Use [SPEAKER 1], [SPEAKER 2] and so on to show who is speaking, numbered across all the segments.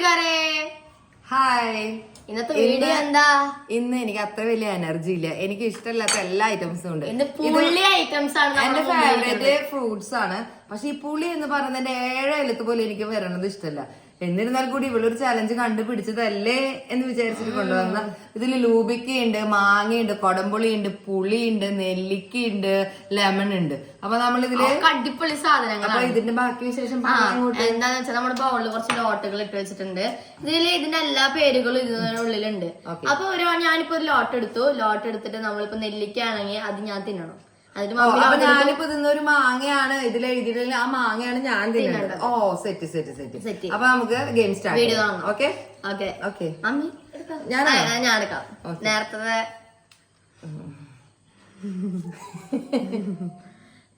[SPEAKER 1] കൂട്ടുകാരെ.
[SPEAKER 2] ഹായ്
[SPEAKER 1] ഇന്നത്തെ വീഡിയോ എന്താ?
[SPEAKER 2] ഇന്ന് എനിക്ക് അത്ര വലിയ എനർജി ഇല്ല. എനിക്ക് ഇഷ്ടമില്ലാത്ത എല്ലാ ഐറ്റംസും ഉണ്ട്.
[SPEAKER 1] പുള്ളി ഐറ്റംസ് ആണ്
[SPEAKER 2] എന്റെ ഫേവറേറ്റ് ഫ്രൂട്ട്സ് ആണ്. പക്ഷെ ഈ പുളി എന്ന് പറയുന്നതിന്റെ ഏഴ് എഴുത്ത് പോലും എനിക്ക് വരണത് ഇഷ്ടമല്ല. എന്നിരുന്നാൽ കൂടി ഇവളൊരു ചലഞ്ച് കണ്ടുപിടിച്ചതല്ലേ എന്ന് വിചാരിച്ചിട്ട് കൊണ്ടുവന്ന ഇതിൽ ലൂബിക്കയുണ്ട് മാങ്ങയുണ്ട് കൊടംപുളിയുണ്ട് പുളിയുണ്ട് നെല്ലിക്കയുണ്ട് ലെമൺ ഉണ്ട് അപ്പൊ നമ്മൾ
[SPEAKER 1] ഇതിൽ അടിപൊളി സാധനങ്ങളാണ്.
[SPEAKER 2] അപ്പൊ ഇതിന്റെ ബാക്കി വിശേഷം
[SPEAKER 1] എന്താന്ന് വെച്ചാൽ നമ്മുടെ ബൗളിൽ കുറച്ച് ലോട്ടുകൾ ഇട്ട് വെച്ചിട്ടുണ്ട്. ഇതിൽ ഇതിന്റെ എല്ലാ പേരുകളും ഇതിനുള്ളിലുണ്ട്. അപ്പൊ ഒരു ഞാനിപ്പോ ഒരു ലോട്ട് എടുത്തു. ലോട്ട് എടുത്തിട്ട് നമ്മളിപ്പോ നെല്ലിക്ക ആണെങ്കിൽ അത് ഞാൻ തിന്നണം.
[SPEAKER 2] ഞാനിപ്പോ തിന്നൊരു മാങ്ങയാണ് ഇതിൽ എഴുതിയിട്ടില്ല ആ മാങ്ങയാണ് ഞാൻ തിന്നത് ഓ സെറ്റ് സെറ്റ് സെറ്റ്.
[SPEAKER 1] സെറ്റ്
[SPEAKER 2] അപ്പൊ നമുക്ക് game start. Okay?
[SPEAKER 1] Okay.
[SPEAKER 2] Okay.
[SPEAKER 1] Mummy ഞാൻ എടുക്കാം. നേരത്തെ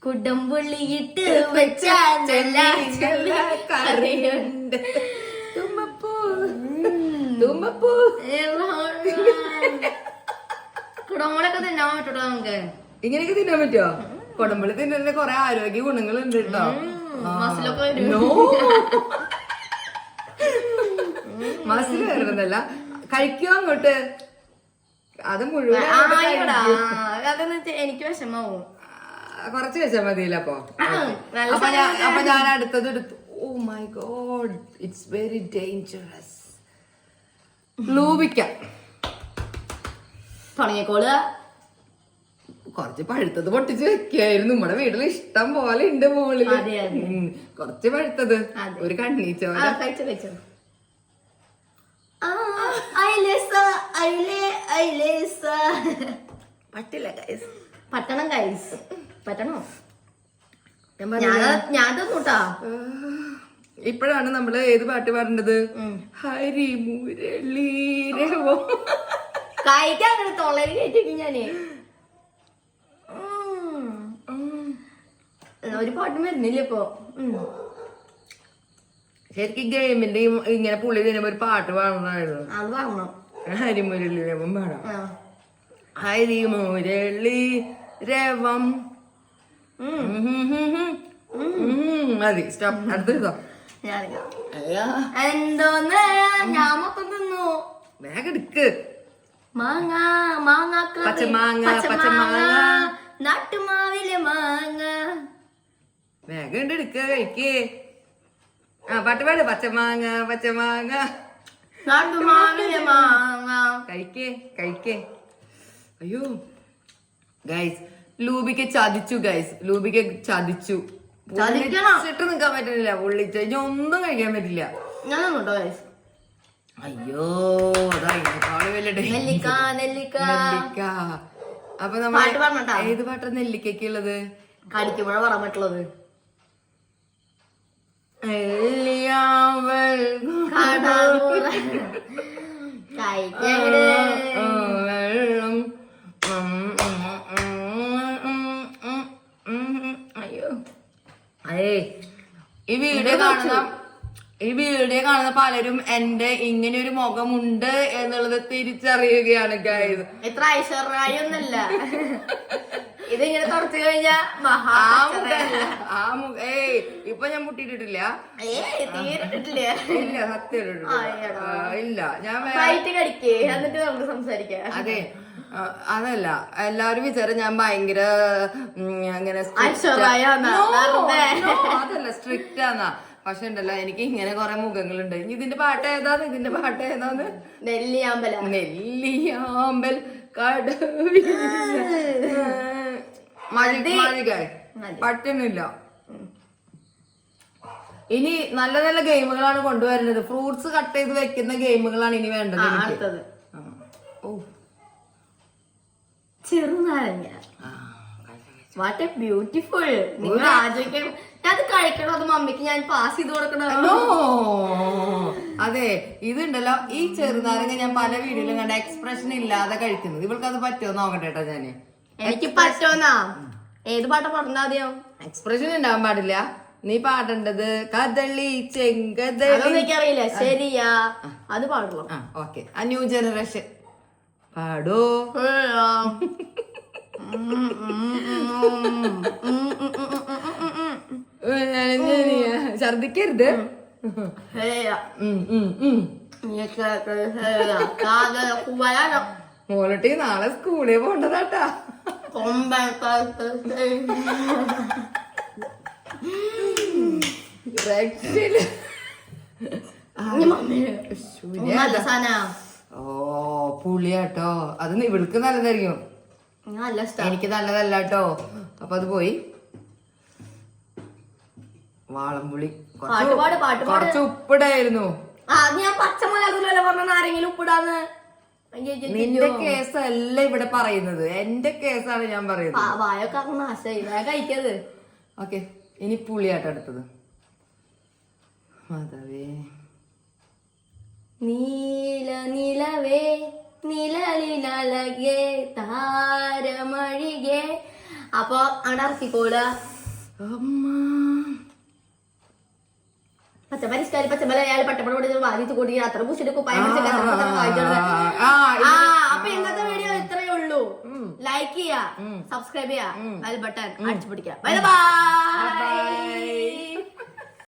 [SPEAKER 1] കുടംപുള്ളിയിട്ട് വെച്ച
[SPEAKER 2] കറിയുണ്ട്. തുമ്പപ്പൂ. തുമ്പപ്പൂ.
[SPEAKER 1] കുടമ്പളൊക്കെ തിന്നാൻ പറ്റൂട്ടോ നമുക്ക്?
[SPEAKER 2] ഇങ്ങനെയൊക്കെ തിന്നാൻ പറ്റുമോ കൊടമ്പളി തിന്നലിന് കൊറേ ആരോഗ്യ ഗുണങ്ങൾ ഗുണങ്ങളുണ്ട് കേട്ടോ മസിൽ വരുന്നതല്ല കഴിക്കോ അങ്ങോട്ട്? അത് മുഴുവൻ
[SPEAKER 1] എനിക്ക് വിഷമാവും.
[SPEAKER 2] കൊറച്ച് വെച്ചാൽ മതിയില്ല അപ്പൊ. അപ്പൊ ഞാൻ അടുത്തത് എടുത്തു ഓ my god. It's very dangerous ലൂപിക്ക
[SPEAKER 1] തുടങ്ങിക്കോളുക.
[SPEAKER 2] കുറച്ച് പഴുത്തത് പൊട്ടിച്ച് വെക്കായിരുന്നു. നമ്മുടെ വീട്ടിൽ ഇഷ്ടം പോലെ ഉണ്ട് മോളിൽ കൊറച്ച് പഴുത്തത്. ഒരു
[SPEAKER 1] കണ്ണീച്ച.
[SPEAKER 2] പറ്റില്ല ഗൈസ്
[SPEAKER 1] പറ്റണം ഗൈസ് പറ്റണോ?
[SPEAKER 2] ഞാൻ
[SPEAKER 1] തന്നൂട്ടാ.
[SPEAKER 2] ഇപ്പോഴാണ് നമ്മൾ ഏത് പാട്ട് പാടേണ്ടത്? ഹരി മുരളീരവോ
[SPEAKER 1] കഴിക്കാൻ തൊള്ളയിൽ കയറ്റി ഞാൻ. ഒരു പാട്ടും വരുന്നില്ല ഇപ്പൊ.
[SPEAKER 2] ശരിക്കും ഗെയിമിന്റെ ഇങ്ങനെ പുള്ളി തരുമ്പോ ഒരു പാട്ട് പാടണമായിരുന്നു.
[SPEAKER 1] അത് പറഞ്ഞു
[SPEAKER 2] ഹരിമുരളീരവം പാടാം.
[SPEAKER 1] ആ.
[SPEAKER 2] ഹരിമുരളി രവം. മതി. സ്റ്റോപ്പ്. അടുത്തെഴുതോ
[SPEAKER 1] ഞാനിതാ. എന്തോന്ന് ഞാൻ മൊത്തം തിന്നു.
[SPEAKER 2] വേഗം എടുക്ക്.
[SPEAKER 1] മാങ്ങ മാങ്ങ
[SPEAKER 2] പച്ചമാങ്ങ,
[SPEAKER 1] പച്ചമാങ്ങ. നാട്ടുമാവിലെ മാങ്ങ.
[SPEAKER 2] വേഗം ഉണ്ട് എടുക്ക കഴിക്കേ. ആ പാട്ട് പാട്. പച്ചമാങ്ങ പച്ചമാങ്ങ കഴിക്കേ കഴിക്കേ. അയ്യോ. ഗൈസ് ലൂബിക്ക് ചതിച്ചു ഗൈസ് ലൂബിക്ക് ചതിച്ചു.
[SPEAKER 1] ചതിക്കണം.
[SPEAKER 2] ഇട്ട് നിക്കാൻ പറ്റുന്നില്ല പുള്ളിച്ച ഒന്നും കഴിക്കാൻ പറ്റില്ല. അയ്യോ അതാ ഇതിനേക്കാൾ വലിയ danger.
[SPEAKER 1] നെല്ലിക്ക നെല്ലിക്ക.
[SPEAKER 2] നെല്ലിക്ക. അപ്പൊ നമ്മൾ ഏത് പാട്ടാ നെല്ലിക്കുള്ളത്
[SPEAKER 1] കടിക്കുമ്പോഴാണ് പറയാൻ പറ്റുള്ളത്.
[SPEAKER 2] വെള്ളം. അയ്യോ. അതെ. ഈ വീഡിയോ കാണുന്ന ഈ വീഡിയോ കാണുന്ന പലരും എന്റെ ഇങ്ങനെ ഒരു മുഖമുണ്ട് എന്നുള്ളത് തിരിച്ചറിയുകയാണ് ഗായത്
[SPEAKER 1] ഇത്ര ഐശ്വര്യൊന്നല്ല ഇതിങ്ങനെ തുറച്ചു കഴിഞ്ഞാ മഹാ
[SPEAKER 2] ആ മുഖ. ഇപ്പൊ ഞാൻ
[SPEAKER 1] മുട്ടിട്ടിട്ടില്ല
[SPEAKER 2] ഇല്ല സത്യം ഇല്ല. ഞാൻ
[SPEAKER 1] എന്നിട്ട് നമുക്ക് സംസാരിക്കാം.
[SPEAKER 2] അതെ. അതല്ല. എല്ലാവരും വിചാരം ഞാൻ ഭയങ്കര അങ്ങനെ അതല്ല. സ്ട്രിക്റ്റ് ആന്നാ. പക്ഷെ ഉണ്ടല്ലോ എനിക്ക് ഇങ്ങനെ കുറെ മുഖങ്ങളുണ്ട്. ഇനി ഇതിന്റെ പാട്ട് ഏതാന്ന്? ഇതിന്റെ പാട്ട് ഏതാന്ന്?
[SPEAKER 1] നെല്ലിയാമ്പല.
[SPEAKER 2] നെല്ലിയാമ്പൽ കടവിൽ.
[SPEAKER 1] മഴ.
[SPEAKER 2] പറ്റുന്നില്ല ഇനി നല്ല നല്ല ഗെയിമുകളാണ് കൊണ്ടുവരുന്നത്. ഫ്രൂട്ട്സ് കട്ട് ചെയ്ത് വെക്കുന്ന ഗെയിമുകളാണ് ഇനി വേണ്ടത് എനിക്ക്.
[SPEAKER 1] അടുത്തത്.
[SPEAKER 2] ഓ.
[SPEAKER 1] ചെറുനാരങ്ങ
[SPEAKER 2] ആ,
[SPEAKER 1] വാട്ട് എ ബ്യൂട്ടിഫുൾ നിങ്ങൾ ആലോചിക്കണം. ഞാൻ അത് കഴിക്കണോ അത് മമ്മിക്ക് ഞാൻ പാസ് ചെയ്ത് കൊടുക്കണോ.
[SPEAKER 2] No. അതെ ഇതുണ്ടല്ലോ. ഈ ചെറുനാരങ്ങ ഞാൻ പല വീഡിയോയിലും കണ്ട എക്സ്പ്രഷൻ ഇല്ലാതെ കഴിക്കുന്നത്. ഇവൾക്ക് അത് പറ്റുമോ നോക്കട്ടെ കേട്ടോ ഞാൻ.
[SPEAKER 1] എനിക്ക് പറ്റോന്നാ ഏത് പാട്ടാ പറഞ്ഞാ മതിയോ
[SPEAKER 2] എക്സ്പ്രഷൻ ഉണ്ടാവാൻ പാടില്ല. നീ പാടേണ്ടത് കദളി ചെങ്കദളി.
[SPEAKER 1] എനിക്കറിയില്ല. ശരിയാ. അത് പാടുള്ളൂ.
[SPEAKER 2] ആ ഓക്കെ. ആ ന്യൂ ജനറേഷൻ. പാടോ. ഛർദിക്കരുത്. മോളട്ടി നാളെ സ്കൂളിൽ പോണ്ടതാട്ടാ.
[SPEAKER 1] Komben
[SPEAKER 2] ഓ പുളിയാട്ടോ. അത് ഇവൾക്ക് നല്ലതായിരിക്കും. എനിക്ക് നല്ലതല്ല കേട്ടോ അപ്പൊ അത് പോയി. വാളംപുളി. കുറച്ച് ഉപ്പിടായിരുന്നു.
[SPEAKER 1] ഞാൻ പറഞ്ഞ ആരെങ്കിലും ഉപ്പിടാന്ന്.
[SPEAKER 2] നിന്റെ
[SPEAKER 1] കേസ്
[SPEAKER 2] കേസല്ല ഇവിടെ പറയുന്നത്. എന്റെ കേസാണ് ഞാൻ പറയുന്നത്.
[SPEAKER 1] വായൊക്കെ കഴിക്കത്
[SPEAKER 2] ഓക്കെ ഇനി പുളിയാട്ടോ അടുത്തത്. അതവേ
[SPEAKER 1] നീല നിലവേ നിലലിലഴകേ താരമഴികേ. അപ്പൊ അവിടെ ഇറക്കിക്കോള
[SPEAKER 2] അമ്മ.
[SPEAKER 1] പച്ചമരി ഇഷ്ടായി പച്ചമല അയാൾ പട്ടപ്പട കൊടുത്ത് വാങ്ങിച്ചു കൂടി അത്ര പൂശിട്ട് കുപ്പായം അപ്പൊ ഇന്നത്തെ വീഡിയോ ഇത്രയേ ഉള്ളൂ. ലൈക്ക് ചെയ്യാ സബ്സ്ക്രൈബ് ചെയ്യാ ബെൽ ബട്ടൺ അടിച്ചു പിടിക്കാം ബൈ ബൈ